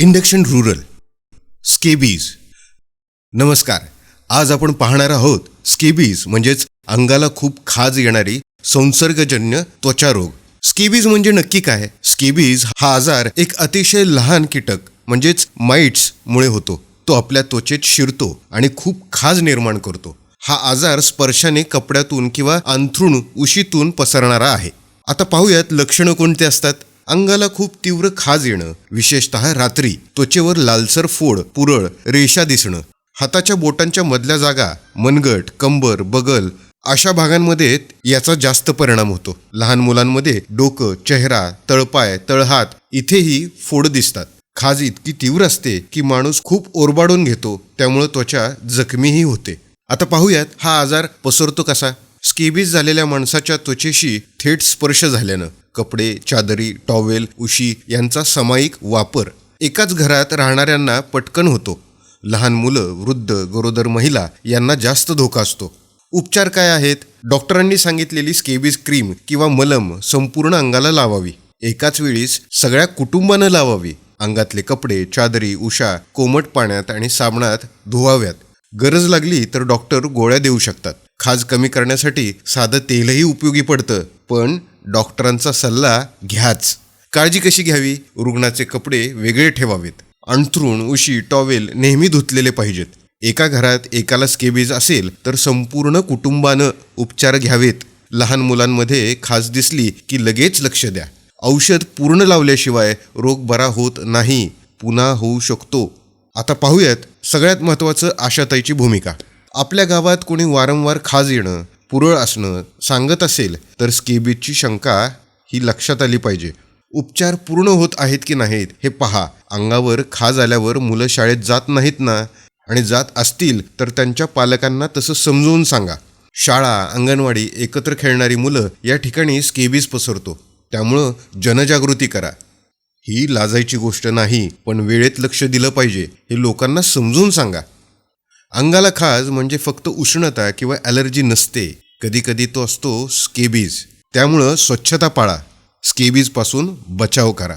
Induction rural scabies. नमस्कार आज आपण पाहणार आहोत स्केबीज म्हणजेच अंगाला खूप खाज येणारी संसर्गजन्य त्वचा रोग स्केबीज म्हणजे नक्की काय? स्केबीज हा आजार एक अतिशय लहान कीटक म्हणजेच माइट्स मुळे होतो. तो आपल्या त्वचेत शिरतो आणि खूप खाज निर्माण करतो. हा आजार स्पर्शाने कपड्यातून किंवा अंथरूण उशीतून पसरणारा आहे. आता पाहूयात लक्षणं कोणती असतात. अंगाला खूप तीव्र खाज येणं विशेषतः रात्री त्वचेवर लालसर फोड पुरळ रेषा दिसणं. हाताच्या बोटांच्या मधल्या जागा मनगट कंबर बगल अशा भागांमध्ये याचा जास्त परिणाम होतो. लहान मुलांमध्ये डोकं चेहरा तळपाय तळहात इथेही फोड दिसतात. खाज इतकी तीव्र असते की माणूस खूप ओरबाडून घेतो त्यामुळे त्वचा जखमीही होते. आता पाहूयात हा आजार पसरतो कसा. स्केबीज झालेल्या माणसाच्या त्वचेशी थेट स्पर्श झाल्यानं कपडे चादरी टॉवेल उशी यांचा सामायिक वापर एकाच घरात राहणाऱ्यांना पटकन होतो. लहान मुलं वृद्ध गरोदर महिला यांना जास्त धोका असतो. उपचार काय आहेत? डॉक्टरांनी सांगितलेली स्केबीज क्रीम किंवा मलम संपूर्ण अंगाला लावावी. एकाच वेळीस सगळ्या कुटुंबानं लावावी. अंगातले कपडे चादरी उषा कोमट पाण्यात आणि साबणात धुवाव्यात. गरज लागली तर डॉक्टर गोळ्या देऊ शकतात. खाज कमी करण्यासाठी साधं तेलही उपयोगी पडतं. पण डॉक्टरांचा सल्ला घ्याच. काळजी कशी घ्यावी? रुग्णाचे कपडे वेगळे ठेवावेत. अंथरूण उशी टॉवेल नेहमी धुतलेले पाहिजेत. एका घरात एकाला स्केबीज असेल तर संपूर्ण कुटुंबानं उपचार घ्यावेत. लहान मुलांमध्ये खाज दिसली की लगेच लक्ष द्या. औषध पूर्ण लावल्याशिवाय रोग बरा होत नाही. पुन्हा होऊ शकतो. आता पाहूयात सगळ्यात महत्त्वाचं आशाताईची भूमिका. आपल्या गावात कोणी वारंवार खाज येणं पुरळ असणं सांगत असेल तर स्केबीजची शंका ही लक्षात आली पाहिजे. उपचार पूर्ण होत आहेत की नाहीत हे पहा. अंगावर खाज आल्यावर मुलं शाळेत जात नाहीत ना? आणि जात असतील तर त्यांच्या पालकांना तसं समजवून सांगा. शाळा अंगणवाडी एकत्र खेळणारी मुलं या ठिकाणी स्केबीज पसरतो. त्यामुळं जनजागृती करा. ही लाजायची गोष्ट नाही पण वेळेत लक्ष दिलं पाहिजे हे लोकांना समजून सांगा. अंगाला खाज म्हणजे फक्त उष्णता किंवा ॲलर्जी नसते. कधीकधी तो असतो स्केबीज. त्यामुळं स्वच्छता पाळा. स्केबीजपासून बचाव करा.